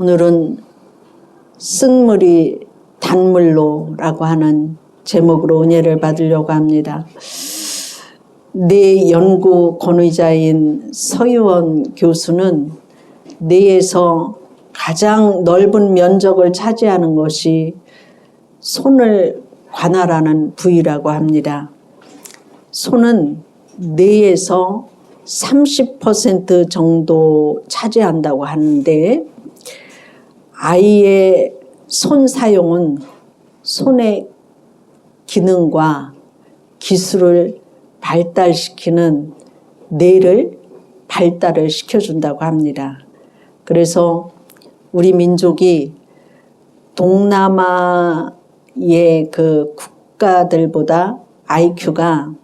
오늘은 쓴물이 단물로라고 하는 제목으로 은혜를 받으려고 합니다. 내 연구 권위자인 서유원 교수는 뇌에서 가장 넓은 면적을 차지하는 것이 손을 관할하는 부위라고 합니다. 손은 뇌에서 30% 정도 차지한다고 하는데 아이의 손 사용은 손의 기능과 기술을 발달시키는 뇌를 발달을 시켜준다고 합니다. 그래서 우리 민족이 동남아의 그 국가들보다 IQ가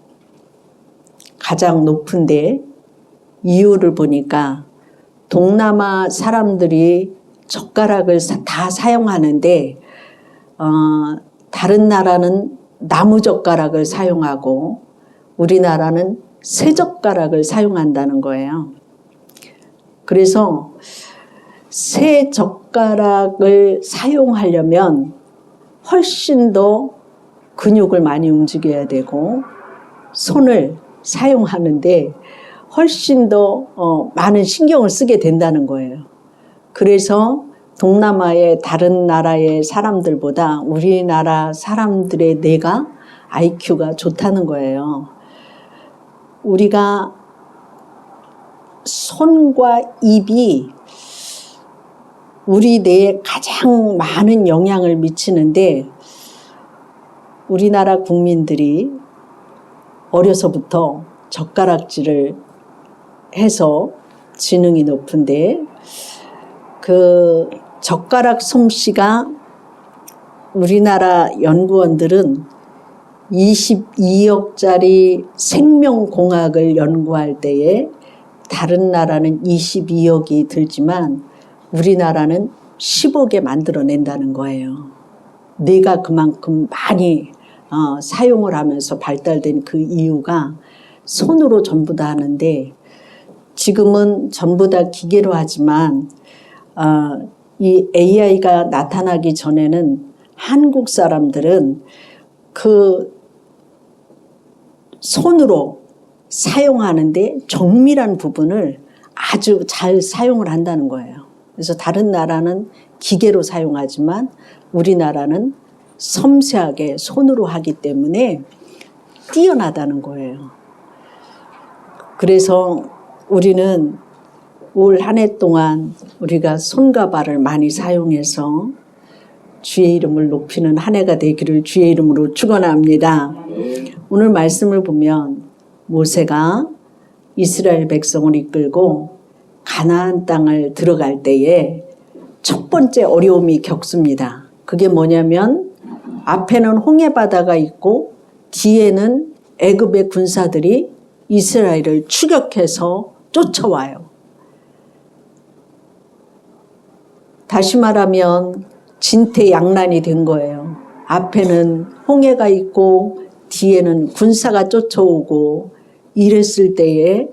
가장 높은데 이유를 보니까 동남아 사람들이 젓가락을 다 사용하는데 어, 다른 나라는 나무 젓가락을 사용하고 우리나라는 새 젓가락을 사용한다는 거예요. 그래서 새 젓가락을 사용하려면 훨씬 더 근육을 많이 움직여야 되고 손을 사용하는데 훨씬 더 어, 많은 신경을 쓰게 된다는 거예요. 그래서 동남아의 다른 나라의 사람들보다 우리나라 사람들의 뇌가 IQ가 좋다는 거예요. 우리가 손과 입이 우리 뇌에 가장 많은 영향을 미치는데 우리나라 국민들이 어려서부터 젓가락질을 해서 지능이 높은데 그 젓가락 솜씨가 우리나라 연구원들은 22억짜리 생명공학을 연구할 때에 다른 나라는 22억이 들지만 우리나라는 10억에 만들어낸다는 거예요. 뇌가 그만큼 많이 어, 사용을 하면서 발달된 그 이유가 손으로 전부 다 하는데 지금은 전부 다 기계로 하지만 어, 이 AI가 나타나기 전에는 한국 사람들은 그 손으로 사용하는데 정밀한 부분을 아주 잘 사용을 한다는 거예요. 그래서 다른 나라는 기계로 사용하지만 우리나라는 섬세하게 손으로 하기 때문에 뛰어나다는 거예요. 그래서 우리는 올 한 해 동안 우리가 손과 발을 많이 사용해서 주의 이름을 높이는 한 해가 되기를 주의 이름으로 축원합니다. 오늘 말씀을 보면 모세가 이스라엘 백성을 이끌고 가나안 땅을 들어갈 때에 첫 번째 어려움이 겪습니다. 그게 뭐냐면 앞에는 홍해 바다가 있고 뒤에는 애굽의 군사들이 이스라엘을 추격해서 쫓아와요. 다시 말하면 진퇴양난이 된 거예요. 앞에는 홍해가 있고 뒤에는 군사가 쫓아오고 이랬을 때에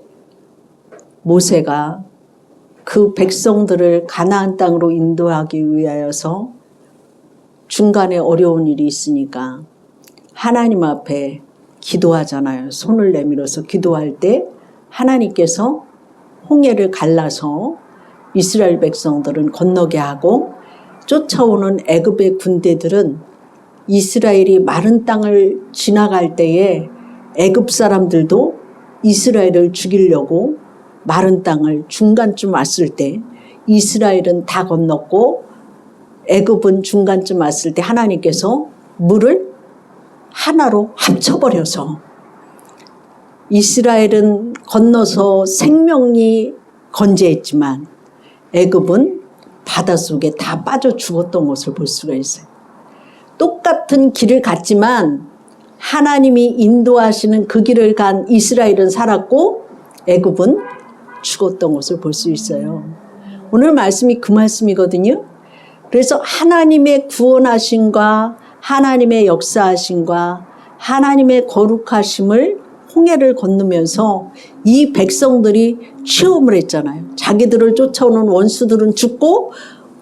모세가 그 백성들을 가나안 땅으로 인도하기 위하여서 중간에 어려운 일이 있으니까 하나님 앞에 기도하잖아요. 손을 내밀어서 기도할 때 하나님께서 홍해를 갈라서 이스라엘 백성들은 건너게 하고 쫓아오는 애굽의 군대들은 이스라엘이 마른 땅을 지나갈 때에 애굽 사람들도 이스라엘을 죽이려고 마른 땅을 중간쯤 왔을 때 이스라엘은 다 건넜고 애굽은 중간쯤 왔을 때 하나님께서 물을 하나로 합쳐버려서 이스라엘은 건너서 생명이 건재했지만 애굽은 바닷속에 다 빠져 죽었던 것을 볼 수가 있어요. 똑같은 길을 갔지만 하나님이 인도하시는 그 길을 간 이스라엘은 살았고 애굽은 죽었던 것을 볼 수 있어요. 오늘 말씀이 그 말씀이거든요. 그래서 하나님의 구원하심과 하나님의 역사하심과 하나님의 거룩하심을 홍해를 건너면서 이 백성들이 체험을 했잖아요. 자기들을 쫓아오는 원수들은 죽고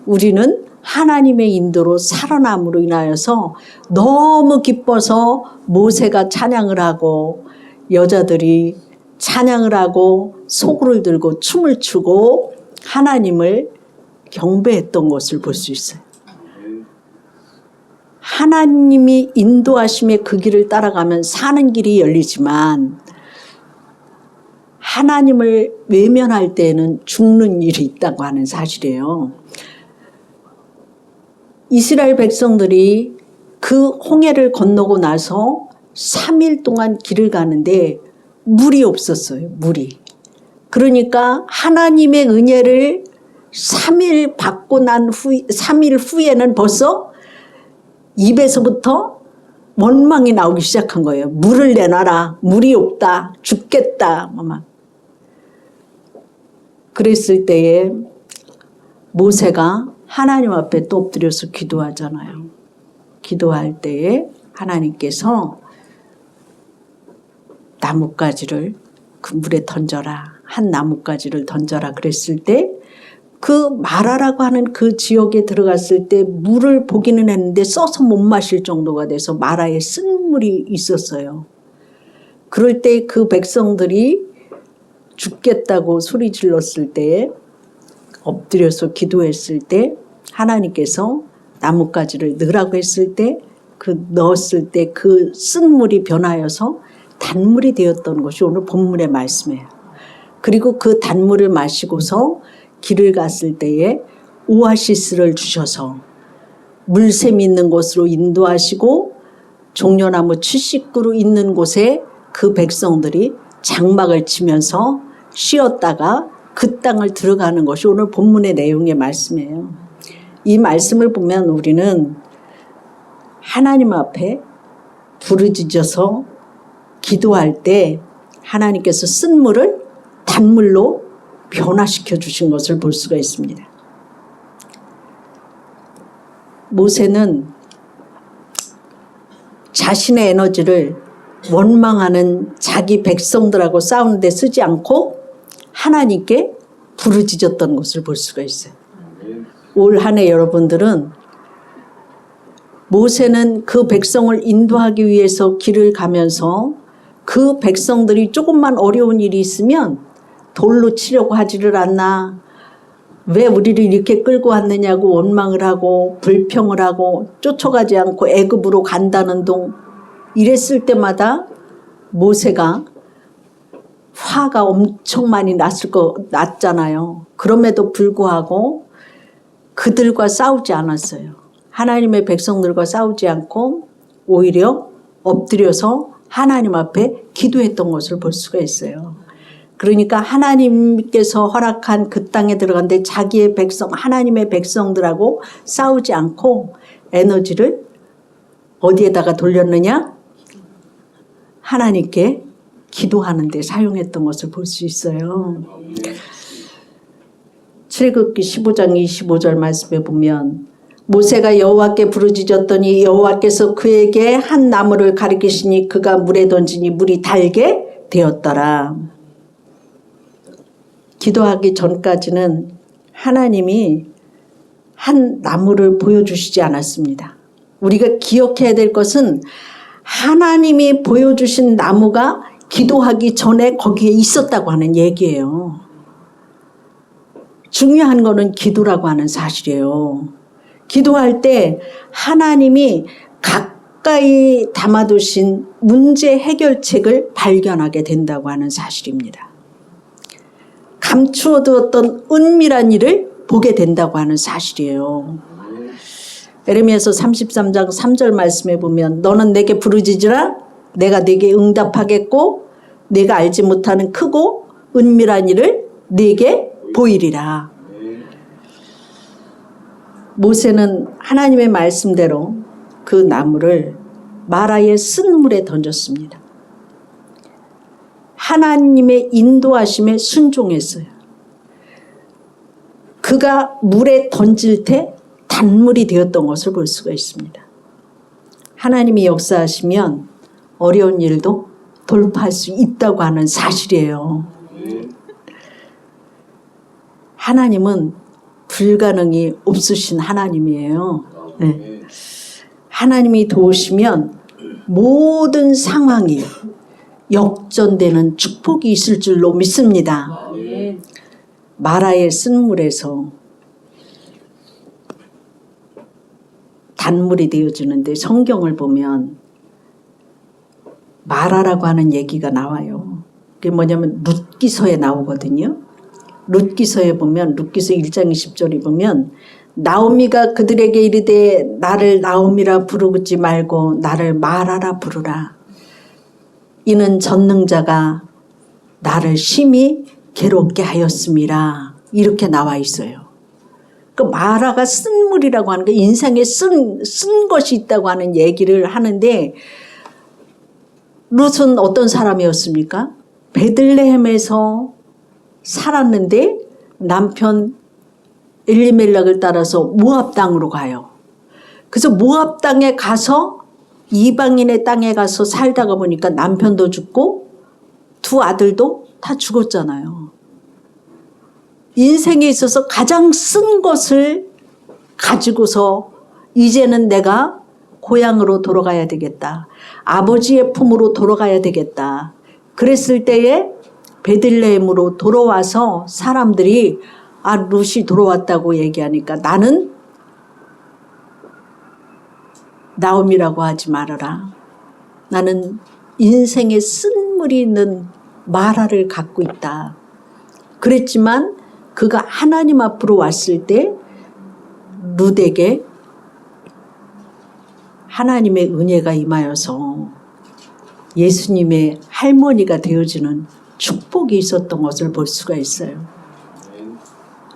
우리는 하나님의 인도로 살아남으로 인하여서 너무 기뻐서 모세가 찬양을 하고 여자들이 찬양을 하고 소구를 들고 춤을 추고 하나님을 경배했던 것을 볼 수 있어요. 하나님이 인도하심의 그 길을 따라가면 사는 길이 열리지만 하나님을 외면할 때에는 죽는 일이 있다고 하는 사실이에요. 이스라엘 백성들이 그 홍해를 건너고 나서 3일 동안 길을 가는데 물이 없었어요. 물이. 그러니까 하나님의 은혜를 3일 받고 난 후, 3일 후에는 벌써 입에서부터 원망이 나오기 시작한 거예요. 물을 내놔라. 물이 없다. 죽겠다. 뭐 막. 그랬을 때에 모세가 하나님 앞에 또 엎드려서 기도하잖아요. 기도할 때에 하나님께서 나뭇가지를 그 물에 던져라. 한 나뭇가지를 던져라. 그랬을 때 그 마라라고 하는 그 지역에 들어갔을 때 물을 보기는 했는데 써서 못 마실 정도가 돼서 마라에 쓴물이 있었어요. 그럴 때 그 백성들이 죽겠다고 소리 질렀을 때 엎드려서 기도했을 때 하나님께서 나뭇가지를 넣으라고 했을 때 그 넣었을 때 그 쓴물이 변하여서 단물이 되었던 것이 오늘 본문의 말씀이에요. 그리고 그 단물을 마시고서 길을 갔을 때에 오아시스를 주셔서 물샘 있는 곳으로 인도하시고 종려나무 70그루 있는 곳에 그 백성들이 장막을 치면서 쉬었다가 그 땅을 들어가는 것이 오늘 본문의 내용의 말씀이에요. 이 말씀을 보면 우리는 하나님 앞에 부르짖어서 기도할 때 하나님께서 쓴 물을 단물로 변화시켜 주신 것을 볼 수가 있습니다. 모세는 자신의 에너지를 원망하는 자기 백성들하고 싸우는 데 쓰지 않고 하나님께 부르짖었던 것을 볼 수가 있어요. 올 한 해 여러분들은 모세는 그 백성을 인도하기 위해서 길을 가면서 그 백성들이 조금만 어려운 일이 있으면 돌로 치려고 하지를 않나 왜 우리를 이렇게 끌고 왔느냐고 원망을 하고 불평을 하고 쫓아가지 않고 애굽으로 간다는 동 이랬을 때마다 모세가 화가 엄청 많이 났을 거 났잖아요. 그럼에도 불구하고 그들과 싸우지 않았어요. 하나님의 백성들과 싸우지 않고 오히려 엎드려서 하나님 앞에 기도했던 것을 볼 수가 있어요. 그러니까 하나님께서 허락한 그 땅에 들어갔는데 자기의 백성, 하나님의 백성들하고 싸우지 않고 에너지를 어디에다가 돌렸느냐? 하나님께 기도하는 데 사용했던 것을 볼 수 있어요. 출애굽기 15장 25절 말씀에 보면 모세가 여호와께 부르짖었더니 여호와께서 그에게 한 나무를 가리키시니 그가 물에 던지니 물이 달게 되었더라. 기도하기 전까지는 하나님이 한 나무를 보여주시지 않았습니다. 우리가 기억해야 될 것은 하나님이 보여주신 나무가 기도하기 전에 거기에 있었다고 하는 얘기예요. 중요한 거는 기도라고 하는 사실이에요. 기도할 때 하나님이 가까이 담아두신 문제 해결책을 발견하게 된다고 하는 사실입니다. 감추어두었던 은밀한 일을 보게 된다고 하는 사실이에요. 에레미야서 33장 3절 말씀에 보면 너는 내게 부르짖으라 내가 내게 응답하겠고 내가 알지 못하는 크고 은밀한 일을 내게 보이리라. 모세는 하나님의 말씀대로 그 나무를 마라의 쓴 물에 던졌습니다. 하나님의 인도하심에 순종했어요. 그가 물에 던질 때 단물이 되었던 것을 볼 수가 있습니다. 하나님이 역사하시면 어려운 일도 돌파할 수 있다고 하는 사실이에요. 하나님은 불가능이 없으신 하나님이에요. 네. 하나님이 도우시면 모든 상황이 역전되는 축복이 있을 줄로 믿습니다. 마라의 쓴물에서 단물이 되어주는데 성경을 보면 마라라고 하는 얘기가 나와요. 그게 뭐냐면 룻기서에 나오거든요. 룻기서에 보면 룻기서 1장 20절에 보면 나오미가 그들에게 이르되 나를 나오미라 부르지 말고 나를 마라라 부르라. 이는 전능자가 나를 심히 괴롭게 하였음이라. 이렇게 나와 있어요. 그 마라가 쓴 물이라고 하는 게 인생에 쓴, 쓴 것이 있다고 하는 얘기를 하는데 룻은 어떤 사람이었습니까? 베들레헴에서 살았는데 남편 엘리멜락을 따라서 모압 땅으로 가요. 그래서 모압 땅에 가서 이방인의 땅에 가서 살다가 보니까 남편도 죽고 두 아들도 다 죽었잖아요. 인생에 있어서 가장 쓴 것을 가지고서 이제는 내가 고향으로 돌아가야 되겠다. 아버지의 품으로 돌아가야 되겠다. 그랬을 때에 베들레헴으로 돌아와서 사람들이 아 룻이 돌아왔다고 얘기하니까 나는 나옴이라고 하지 말아라. 나는 인생의 쓴물이 있는 마라를 갖고 있다. 그랬지만 그가 하나님 앞으로 왔을 때 룻에게 하나님의 은혜가 임하여서 예수님의 할머니가 되어지는 축복이 있었던 것을 볼 수가 있어요.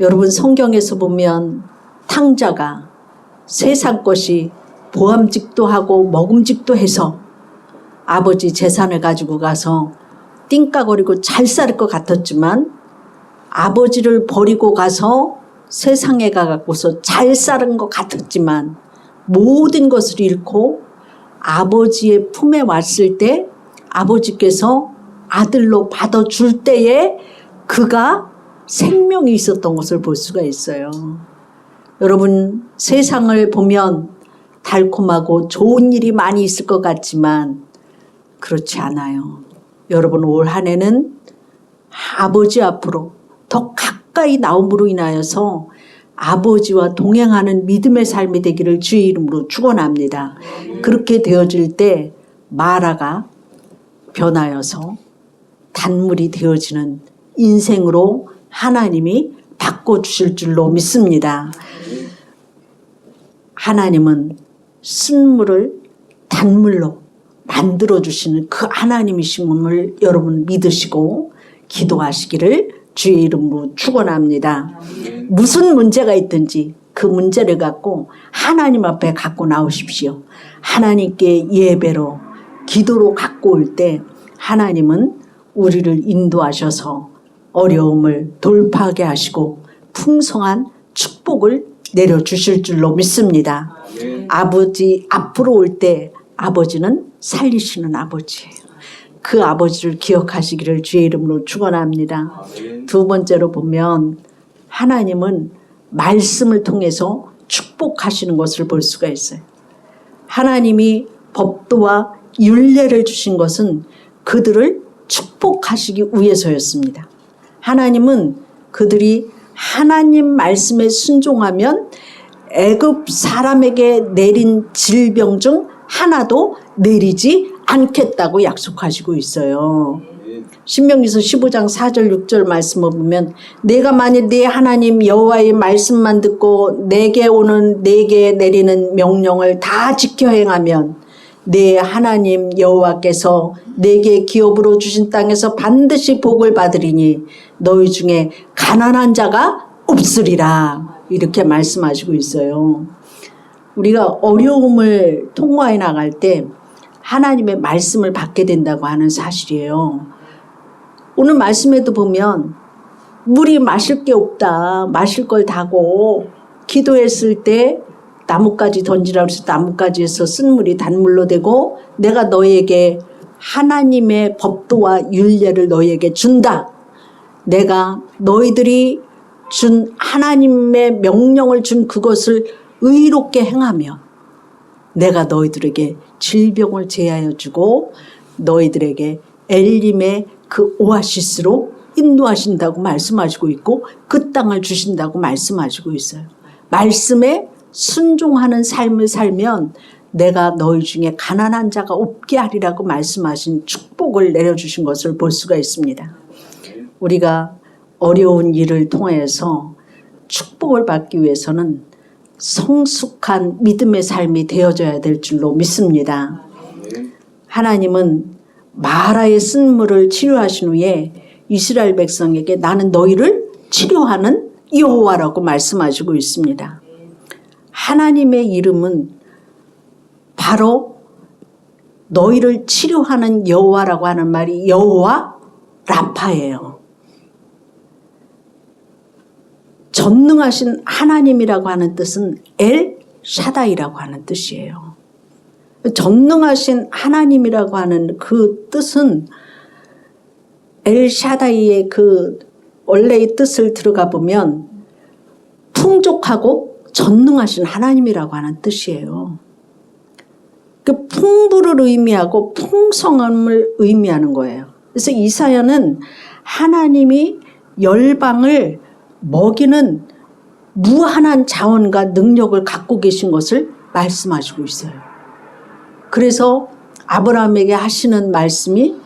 여러분 성경에서 보면 탕자가 세상 것이 보암직도 하고 먹음직도 해서 아버지 재산을 가지고 가서 띵까거리고 잘 살 것 같았지만 아버지를 버리고 가서 세상에 가갖고서 잘 사는 것 같았지만 모든 것을 잃고 아버지의 품에 왔을 때 아버지께서 아들로 받아줄 때에 그가 생명이 있었던 것을 볼 수가 있어요. 여러분 세상을 보면 달콤하고 좋은 일이 많이 있을 것 같지만 그렇지 않아요. 여러분 올 한 해는 아버지 앞으로 더 가까이 나옴으로 인하여서 아버지와 동행하는 믿음의 삶이 되기를 주의 이름으로 축원합니다. 그렇게 되어질 때 마라가 변하여서 단물이 되어지는 인생으로 하나님이 바꿔 주실 줄로 믿습니다. 하나님은 쓴물을 단물로 만들어 주시는 그 하나님이심을 여러분 믿으시고 기도하시기를 주의 이름으로 축원합니다. 무슨 문제가 있든지 그 문제를 갖고 하나님 앞에 갖고 나오십시오. 하나님께 예배로 기도로 갖고 올 때 하나님은 우리를 인도하셔서 어려움을 돌파하게 하시고 풍성한 축복을 내려주실 줄로 믿습니다. 아버지 앞으로 올 때 아버지는 살리시는 아버지예요. 그 아버지를 기억하시기를 주의 이름으로 축원합니다. 두 번째로 보면 하나님은 말씀을 통해서 축복하시는 것을 볼 수가 있어요. 하나님이 법도와 윤례를 주신 것은 그들을 축복하시기 위해서였습니다. 하나님은 그들이 하나님 말씀에 순종하면 애굽 사람에게 내린 질병 중 하나도 내리지 않겠다고 약속하시고 있어요. 신명기서 15장 4절 6절 말씀을 보면 내가 만일 네 하나님 여호와의 말씀만 듣고 내게 오는 내게 내리는 명령을 다 지켜 행하면 내 하나님 여호와께서 내게 기업으로 주신 땅에서 반드시 복을 받으리니 너희 중에 가난한 자가 없으리라 이렇게 말씀하시고 있어요. 우리가 어려움을 통과해 나갈 때 하나님의 말씀을 받게 된다고 하는 사실이에요. 오늘 말씀에도 보면 물이 마실 게 없다. 마실 걸 다고 기도했을 때 나뭇가지 던지라고 해서 나뭇가지에서 쓴 물이 단물로 되고 내가 너에게 하나님의 법도와 윤례를 너에게 준다. 내가 너희들이 준 하나님의 명령을 준 그것을 의롭게 행하면 내가 너희들에게 질병을 제하여 주고 너희들에게 엘림의 그 오아시스로 인도하신다고 말씀하시고 있고 그 땅을 주신다고 말씀하시고 있어요. 말씀에 순종하는 삶을 살면 내가 너희 중에 가난한 자가 없게 하리라고 말씀하신 축복을 내려주신 것을 볼 수가 있습니다. 우리가 어려운 일을 통해서 축복을 받기 위해서는 성숙한 믿음의 삶이 되어져야 될 줄로 믿습니다. 하나님은 마라의 쓴물을 치료하신 후에 이스라엘 백성에게 나는 너희를 치료하는 여호와라고 말씀하시고 있습니다. 하나님의 이름은 바로 너희를 치료하는 여호와라고 하는 말이 여호와 라파예요. 전능하신 하나님이라고 하는 뜻은 엘 샤다이라고 하는 뜻이에요. 전능하신 하나님이라고 하는 그 뜻은 엘 샤다이의 그 원래의 뜻을 들어가 보면 풍족하고 전능하신 하나님이라고 하는 뜻이에요. 그 풍부를 의미하고 풍성함을 의미하는 거예요. 그래서 이사야는 하나님이 열방을 먹이는 무한한 자원과 능력을 갖고 계신 것을 말씀하시고 있어요. 그래서 아브라함에게 하시는 말씀이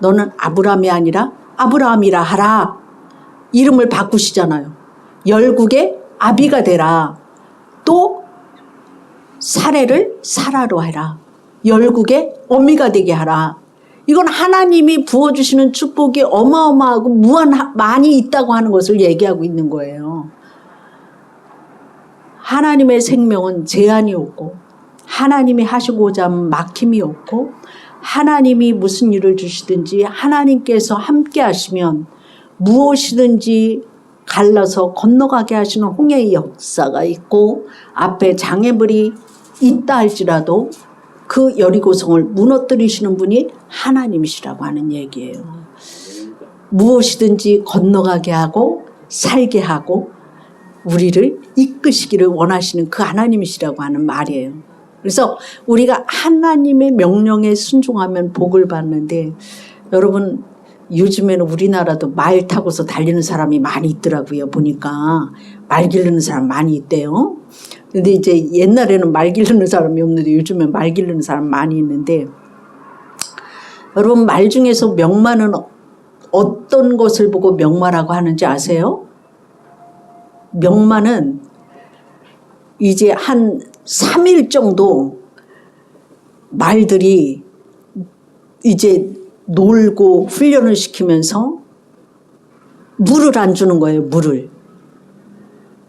너는 아브라함이 아니라 아브라함이라 하라. 이름을 바꾸시잖아요. 열국의 아비가 되라. 또 사례를 사라로 해라. 열국의 어미가 되게 하라. 이건 하나님이 부어주시는 축복이 어마어마하고 무한 많이 있다고 하는 것을 얘기하고 있는 거예요. 하나님의 생명은 제한이 없고 하나님이 하시고자 하면 막힘이 없고 하나님이 무슨 일을 주시든지 하나님께서 함께 하시면 무엇이든지 갈라서 건너가게 하시는 홍해의 역사가 있고 앞에 장애물이 있다 할지라도 그 여리고성을 무너뜨리시는 분이 하나님이시라고 하는 얘기예요. 무엇이든지 건너가게 하고 살게 하고 우리를 이끄시기를 원하시는 그 하나님이시라고 하는 말이에요. 그래서 우리가 하나님의 명령에 순종하면 복을 받는데 여러분 요즘에는 우리나라도 말 타고서 달리는 사람이 많이 있더라고요. 보니까 말 기르는 사람 많이 있대요. 근데 이제 옛날에는 말 기르는 사람이 없는데 요즘엔 말 기르는 사람 많이 있는데 여러분 말 중에서 명마는 어떤 것을 보고 명마라고 하는지 아세요? 명마는 이제 한 3일 정도 말들이 이제 놀고 훈련을 시키면서 물을 안 주는 거예요, 물을.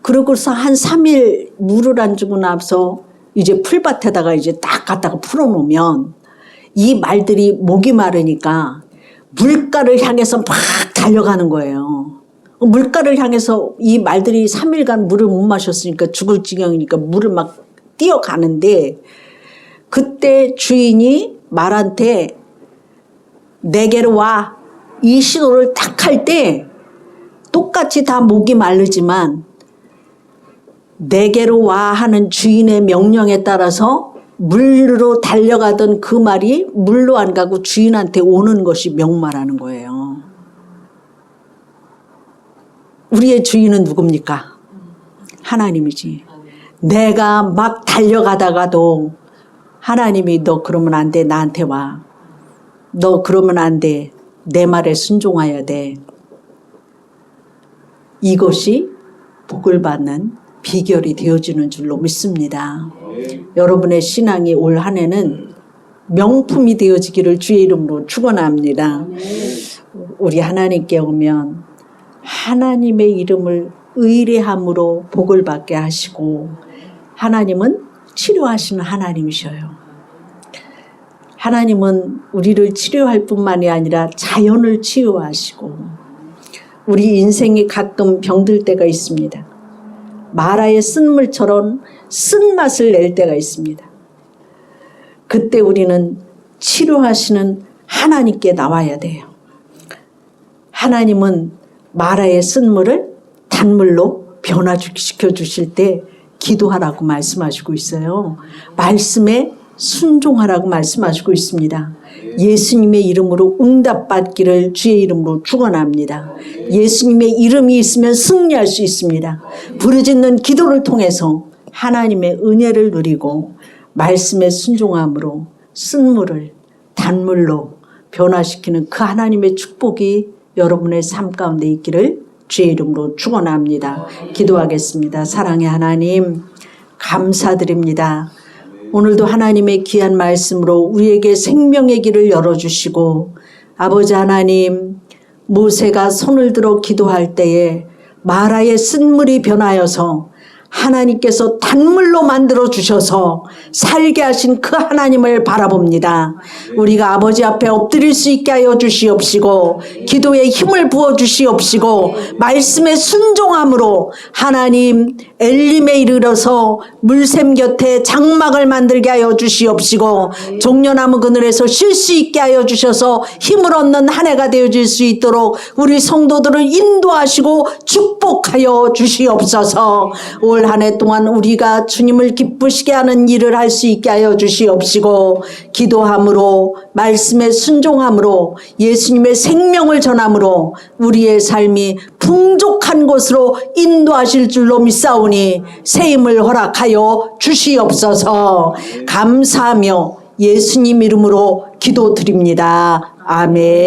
그러고서 한 3일 물을 안 주고 나서 이제 풀밭에다가 이제 딱 갖다가 풀어놓으면 이 말들이 목이 마르니까 물가를 향해서 막 달려가는 거예요. 물가를 향해서 이 말들이 3일간 물을 못 마셨으니까 죽을 지경이니까 물을 막 뛰어가는데 그때 주인이 말한테 내게로 와. 이 신호를 딱할때 똑같이 다 목이 마르지만 내게로 와 하는 주인의 명령에 따라서 물로 달려가던 그 말이 물로 안 가고 주인한테 오는 것이 명마라는 거예요. 우리의 주인은 누굽니까? 하나님이지. 내가 막 달려가다가도 하나님이 너 그러면 안 돼. 나한테 와. 너 그러면 안 돼. 내 말에 순종해야 돼. 이것이 복을 받는 비결이 되어지는 줄로 믿습니다. 여러분의 신앙이 올 한 해는 명품이 되어지기를 주의 이름으로 축원합니다. 우리 하나님께 오면 하나님의 이름을 의뢰함으로 복을 받게 하시고 하나님은 치료하시는 하나님이셔요. 하나님은 우리를 치료할 뿐만이 아니라 자연을 치유하시고 우리 인생이 가끔 병들 때가 있습니다. 마라의 쓴물처럼 쓴맛을 낼 때가 있습니다. 그때 우리는 치료하시는 하나님께 나와야 돼요. 하나님은 마라의 쓴물을 다 단물로 변화시켜 주실 때 기도하라고 말씀하시고 있어요. 말씀에 순종하라고 말씀하시고 있습니다. 예수님의 이름으로 응답받기를 주의 이름으로 축원합니다. 예수님의 이름이 있으면 승리할 수 있습니다. 부르짖는 기도를 통해서 하나님의 은혜를 누리고 말씀에 순종함으로 쓴물을 단물로 변화시키는 그 하나님의 축복이 여러분의 삶 가운데 있기를 주의 이름으로 축원합니다. 기도하겠습니다. 사랑의 하나님 감사드립니다. 오늘도 하나님의 귀한 말씀으로 우리에게 생명의 길을 열어주시고 아버지 하나님 모세가 손을 들어 기도할 때에 마라의 쓴물이 변하여서 하나님께서 단물로 만들어 주셔서 살게 하신 그 하나님을 바라봅니다. 우리가 아버지 앞에 엎드릴 수 있게 하여 주시옵시고 기도에 힘을 부어 주시옵시고 말씀에 순종함으로 하나님 엘림에 이르러서 물샘 곁에 장막을 만들게 하여 주시옵시고 종려나무 그늘에서 쉴 수 있게 하여 주셔서 힘을 얻는 한 해가 되어질 수 있도록 우리 성도들을 인도하시고 축복하여 주시옵소서 올 한 해 동안 우리가 주님을 기쁘시게 하는 일을 할 수 있게 하여 주시옵시고 기도함으로 말씀에 순종함으로 예수님의 생명을 전함으로 우리의 삶이 풍족한 곳으로 인도하실 줄로 믿사오니 새 힘을 허락하여 주시옵소서 감사하며 예수님 이름으로 기도드립니다. 아멘.